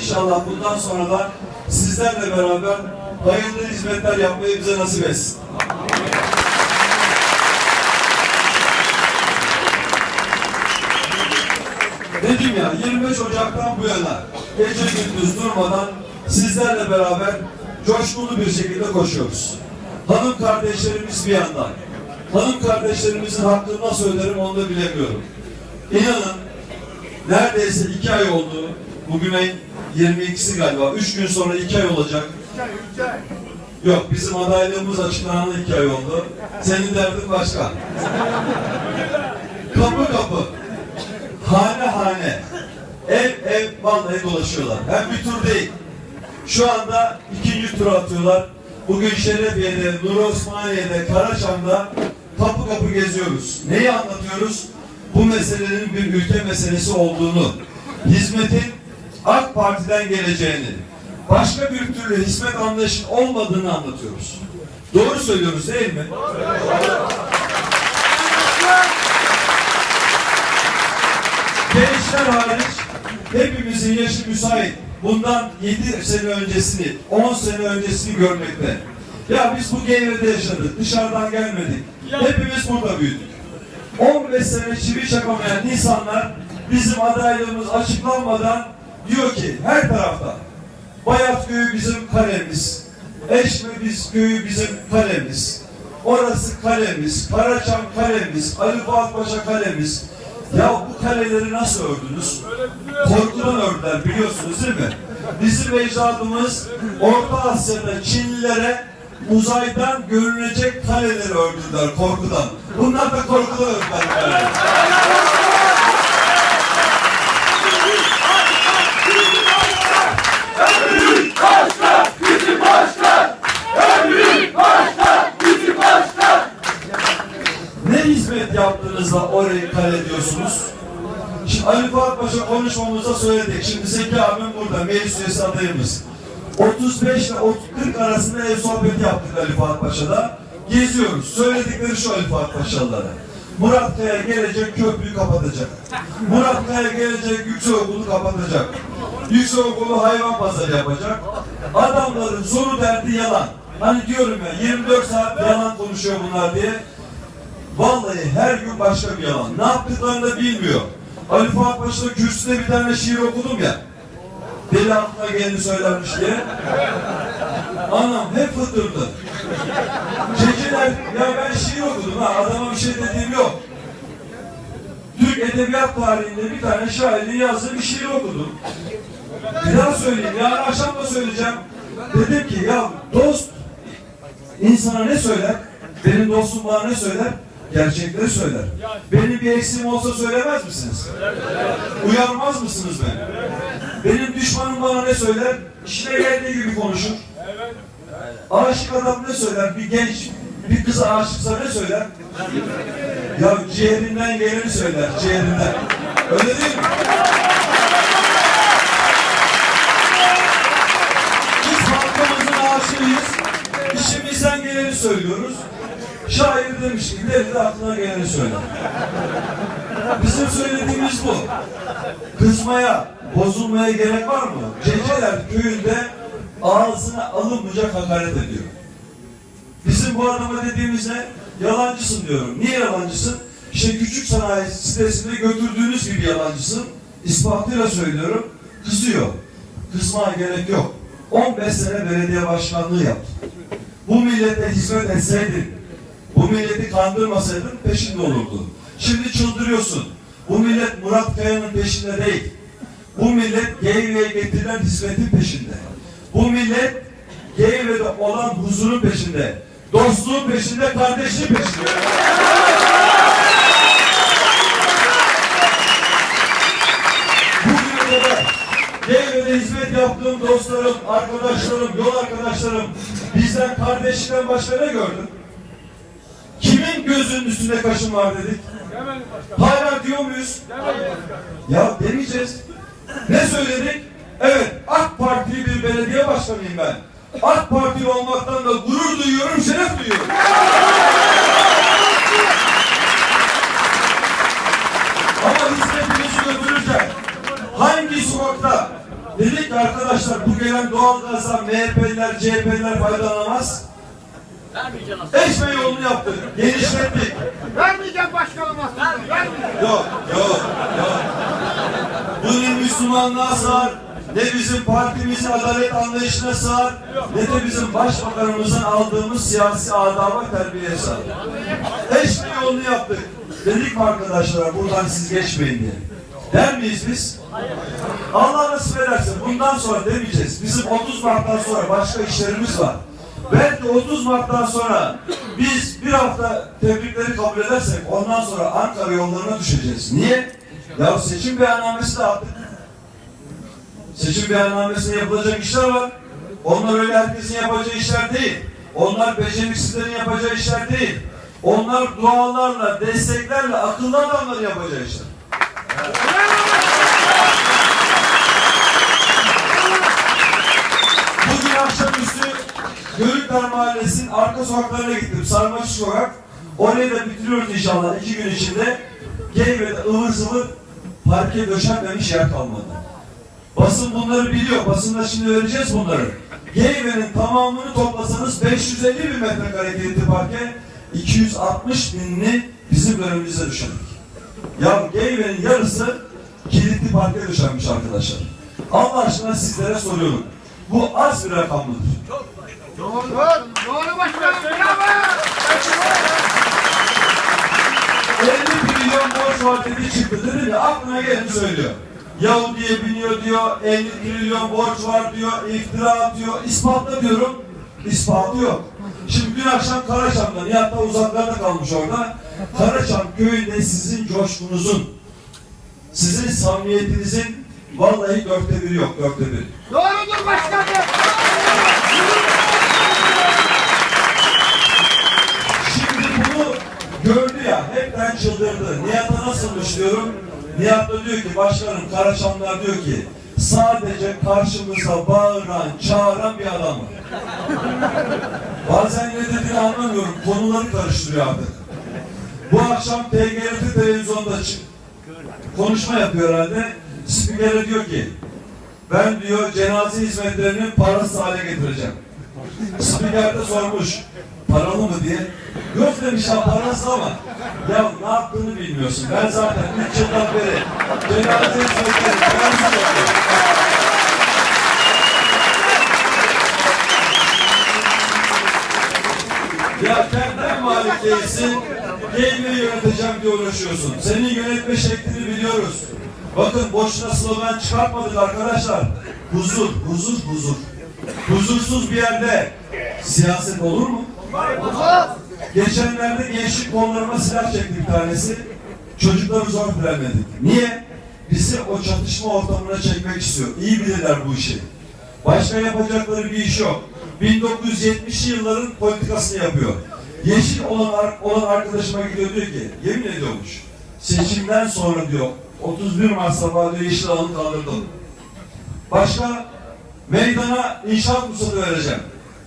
İnşallah bundan sonra da sizlerle beraber hayırlı hizmetler yapmayı bize nasip etsin. Dedim ya 25 Ocak'tan bu yana gece gündüz durmadan sizlerle beraber coşkulu bir şekilde koşuyoruz. Hanım kardeşlerimiz bir yandan. Hanım kardeşlerimizin hakkını nasıl öderim onu da bilemiyorum. İnanın neredeyse iki ay oldu. Bugün ayın 22'si galiba. Üç gün sonra iki ay olacak. Yok bizim adaylığımız açıklanalı iki ay oldu. Senin derdin başka. kapı kapı. Hane hane. Ev ev vallahi dolaşıyorlar. Hem bir tur değil. Şu anda ikinci tur atıyorlar. Bugün Şerefiye'de, Nur Osmaniye'de, Karaçam'da kapı kapı geziyoruz. Neyi anlatıyoruz? Bu meselenin bir ülke meselesi olduğunu, hizmetin AK Parti'den geleceğini, başka bir türlü hizmet anlayışın olmadığını anlatıyoruz. Doğru söylüyoruz değil mi? Gençler hariç hepimizin yaşı müsait. Bundan 7 sene öncesini, 10 sene öncesini görmekte. Ya biz bu Geyve'de yaşadık, dışarıdan gelmedik. Hepimiz burada büyüdük. 15 sene çivi çakamayan insanlar bizim adaylığımız açıklanmadan diyor ki her tarafta Bayat köyü bizim kalemiz. Eşme biz köyü bizim kalemiz. Orası kalemiz. Karaçam kalemiz. Ali Paşa kalemiz. Ya bu kaleleri nasıl ördünüz? Korkudan ördüler biliyorsunuz değil mi? Bizim ecdadımız Orta Asya'da Çinlilere uzaydan görünecek kaleleri ördüler korkudan. Bunlar da korkudan ördüler kaleleri. Ne hizmet yaptığınızda orayı kale diyorsunuz? Şimdi Ali Fuat Paşa konuşmamızda söyledik. Şimdi Zeki abim burada, meclis üyesi adayımız. 35 ile 40 arasında ev sohbeti yaptık Ali Fuat Paşa'da. Geziyoruz. Söyledikleri şu Ali Fuat Paşalılara. Murat gelecek köprüyü kapatacak. Murat gelecek yüksek okulu kapatacak. Yüksek okulu hayvan pazarı yapacak. Adamların soru derdi yalan. Hani diyorum ya 24 saat yalan konuşuyor bunlar diye. Vallahi her gün başka bir yalan. Ne yaptıklarını da bilmiyor. Ali Fuat Paşa'da kürsüde bir tane şiir okudum ya. Deli aklına geleni söylermiş diye. Anam hep fıtırdı. Çekiler, ya şiir okudum ha, adama bir şey dediğim yok. Türk Edebiyat tarihinde bir tane şairin yazdığı bir şiir okudum. Bir daha söyleyeyim, yarın akşam da söyleyeceğim. Dedim ki ya dost insana ne söyler? Benim dostum bana ne söyler? Gerçekleri söyler. Benim bir eksiğim olsa söylemez misiniz? Uyarmaz mısınız beni? Benim düşmanım bana ne söyler? İşine geldiği gibi konuşur. Aşık adam ne söyler? Bir genç bir kıza aşıksa ne söyler? Ya ciğerinden geleni söyler, ciğerinden. Öyle değil mi? Biz halkımızın aşığıyız. İşimizden geleni söylüyoruz. Şair demiş ki deli de aklına geleni söyler. Bizim söylediğimiz bu. Kızmaya, bozulmaya gerek var mı? Ceceler köyünde ağzına alınmayacak hakaret ediyor. Bizim bu adama dediğimizde yalancısın diyorum. Niye yalancısın? İşte küçük sanayi sitesinde götürdüğünüz gibi yalancısın. İspatıyla söylüyorum. Kızıyor. Kızmaya gerek yok. 15 sene belediye başkanlığı yaptın. Bu millete hizmet etseydin, bu milleti kandırmasaydın peşinde olurdu. Şimdi çıldırıyorsun. Bu millet Murat Kaya'nın peşinde değil. Bu millet Geyve'ye getirilen hizmetin peşinde. Bu millet Geyve'de olan huzurun peşinde. Dostluğun peşinde, kardeşliğin peşinde. Bugüne kadar Geyve'de hizmet yaptığım dostlarım, arkadaşlarım, yol arkadaşlarım bizden kardeşlikten başka ne gördün? Kimin gözünün üstünde kaşın var dedik? Hala diyor muyuz? Ya demeyeceğiz. Ne söyledik? Evet, AK Partili bir belediye başkanıyım ben. AK Partili olmaktan da gurur duyuyorum, şeref duyuyorum. Ama hizmetimizi götürürken hangi sokakta Dedik ki arkadaşlar bu gelen doğalgazdan MHP'liler, CHP'liler faydalanamaz. Eşme yolunu yaptık, genişlettik. Vermeyeceğim başkanım aslında. Vermeyeceğim. Yok, yok, yok. Bu ne Müslümanlığa sığar, ne bizim partimizin adalet anlayışına sığar, ne de bizim başbakanımızın aldığımız siyasi adaba terbiyeye sığar. Eşme yolunu yaptık. Dedik mi arkadaşlar buradan siz geçmeyin diye. Der miyiz biz? Allah nasip ederse bundan sonra demeyeceğiz. Bizim 30 Mart'tan sonra başka işlerimiz var. Belki 30 Mart'tan sonra biz bir hafta tebrikleri kabul edersek ondan sonra Ankara yollarına düşeceğiz. Niye? Ya seçim beyannamesi de attık. Seçim beyannamesinde yapılacak işler var. Onlar öyle herkesin yapacağı işler değil. Onlar beceriksizlerin yapacağı işler değil. Onlar dualarla, desteklerle, akıllı adamların yapacağı işler. Bugün akşamüstü Görükler Mahallesi'nin arka sokaklarına gittim. Sarmaşık sokak. Orayı da bitiriyoruz inşallah iki gün içinde. Geyve'de ıvır zıvır parke döşenmemiş yer kalmadı. Basın bunları biliyor. Basında şimdi vereceğiz bunları. Geyve'nin tamamını toplasanız 550 bin metrekare kilitli parke 260 binini bizim dönemimize düşendik. Ya Geyve'nin yarısı kilitli parke döşenmiş arkadaşlar. Allah aşkına sizlere soruyorum. Bu az bir rakam mıdır? Doğru. Doğru başkanım. Bravo. 50 milyon borç var dedi çıktı dedi mi? Aklına geleni söylüyor. Yahudi'ye biniyor diyor, 50 trilyon borç var diyor, iftira atıyor, ispatla diyorum. İspatı yok. Şimdi dün akşam Karaçam'da, Nihat da uzaklarda kalmış orada. Karaçam köyünde sizin coşkunuzun, sizin samimiyetinizin vallahi dörtte biri yok, dörtte biri. Doğrudur başkanım. Şimdi bunu gördü ya, hepten çıldırdı. Nihat'a nasılmış diyorum. Nihat diyor ki, başkanım Karaçamlar diyor ki, sadece karşımıza bağıran, çağıran bir adam var. Bazen ne dediğini anlamıyorum, konuları karıştırıyor artık. Bu akşam TGRT televizyonda çık, konuşma yapıyor herhalde. Spikere diyor ki, ben diyor cenaze hizmetlerini parasız hale getireceğim. Spiker de sormuş. Paralı mı diye. Yok demiş ya parasız ama. Ya bilmiyorsun. Ben zaten 3 yıldan beri cenaze hizmetleri parasız yapıyorum. Ya kendin malik değilsin, geymeyi yöneteceğim diye uğraşıyorsun. Senin yönetme şeklini biliyoruz. Bakın boşuna slogan çıkartmadık arkadaşlar. Huzur, huzur, huzur. Huzursuz bir yerde siyaset olur mu? Geçenlerde gençlik kollarıma silah çekti bir tanesi. Çocukları zor frenledik. Niye? Bizi o çatışma ortamına çekmek istiyor. İyi bilirler bu işi. Başka yapacakları bir iş yok. 1970'li yılların politikasını yapıyor. Yeşil olan, olan arkadaşıma gidiyor diyor ki, yemin ediyormuş. Seçimden sonra diyor, 31 Mart sabahı diyor yeşil alanı kaldırdım. Başka meydana inşaat ruhsatı vereceğim.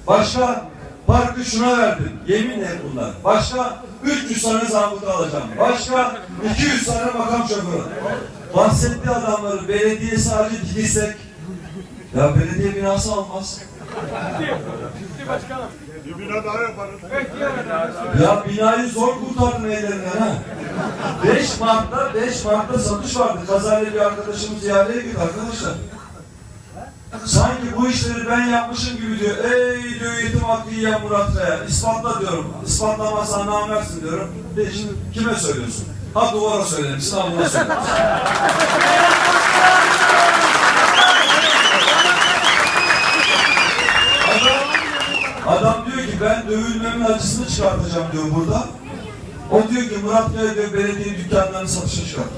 Başka parkı şuna verdim. Yemin et bunlar. Başka 300 tane zabıta alacağım. Başka 200 tane makam şoförü. Bahsettiği adamları belediye sadece dikilsek ya belediye binası almaz. Bir bina daha yaparız. Ya binayı zor kurtardın ellerinden ha. 5 Mart'ta 5 Mart'ta satış vardı. Kazayla bir arkadaşımız ihaleye girdi arkadaşlar. Sanki bu işleri ben yapmışım gibi diyor. Ey diyor yetim hakkı yiyen Murat Kaya. İspatla diyorum. İspatlamazsan namersin diyorum. Hiç. Kime söylüyorsun? Ha duvara söylemişsin, ha buna söylemişsin. Adam, diyor ki ben dövülmemin acısını çıkartacağım diyor burada. O diyor ki Murat Bey diyor belediye dükkanlarını satışa çıkartır.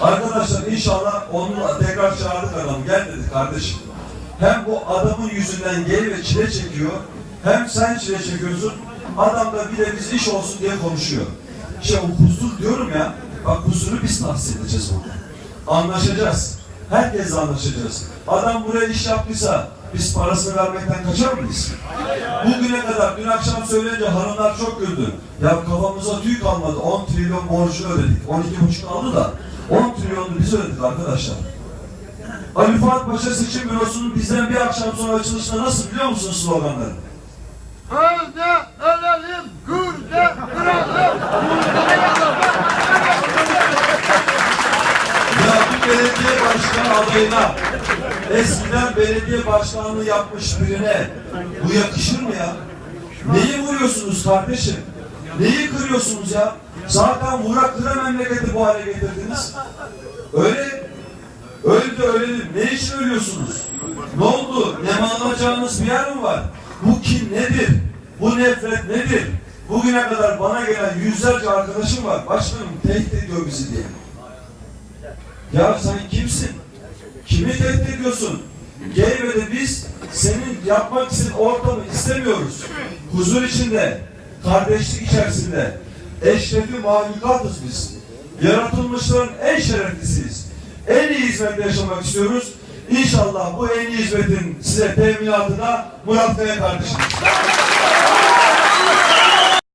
Arkadaşlar inşallah onu tekrar çağırdık adamı. Gel dedi kardeşim. Hem bu adamın yüzünden gel ve çile çekiyor. Hem sen çile çekiyorsun. Adam da bir de biz iş olsun diye konuşuyor. İşte o huzur diyorum ya. Bak huzuru biz tahsis edeceğiz burada. Anlaşacağız. Herkesle anlaşacağız. Adam buraya iş yaptıysa biz parasını vermekten kaçar mıyız? Bugüne kadar dün akşam söyleyince hanımlar çok güldü. Ya kafamıza tüy kalmadı. 10 trilyon borcu ödedik. 12,5 aldı da 10 trilyonu biz ödedik arkadaşlar. Ali Fuat Paşa Seçim Bürosu'nun bizden bir akşam sonra açılışında nasıl biliyor musunuz sloganları? Özde ölelim, Kürt'e kıralım. Ya bir belediye başkanı adayına eskiden belediye başkanlığı yapmış birine bu yakışır mı ya? Neyi vuruyorsunuz kardeşim? Neyi kırıyorsunuz ya? Zaten vura kıra memleketi bu hale getirdiniz. Öyle de ölelim. Ne için ölüyorsunuz? Ne oldu? Nemalanacağınız bir yer mi var? Bu kin nedir? Bu nefret nedir? Bugüne kadar bana gelen yüzlerce arkadaşım var. Başkanım tehdit ediyor bizi diye. Ya sen kimsin? Kimi tehdit ediyorsun? Geyve'de biz senin yapmak istediğin ortamı istemiyoruz. Huzur içinde, kardeşlik içerisinde, eşrefi mahlukatız biz. Yaratılmışların en şereflisiyiz. En iyi hizmette yaşamak istiyoruz. İnşallah bu en iyi hizmetin size teminatı da Murat Bey kardeşim.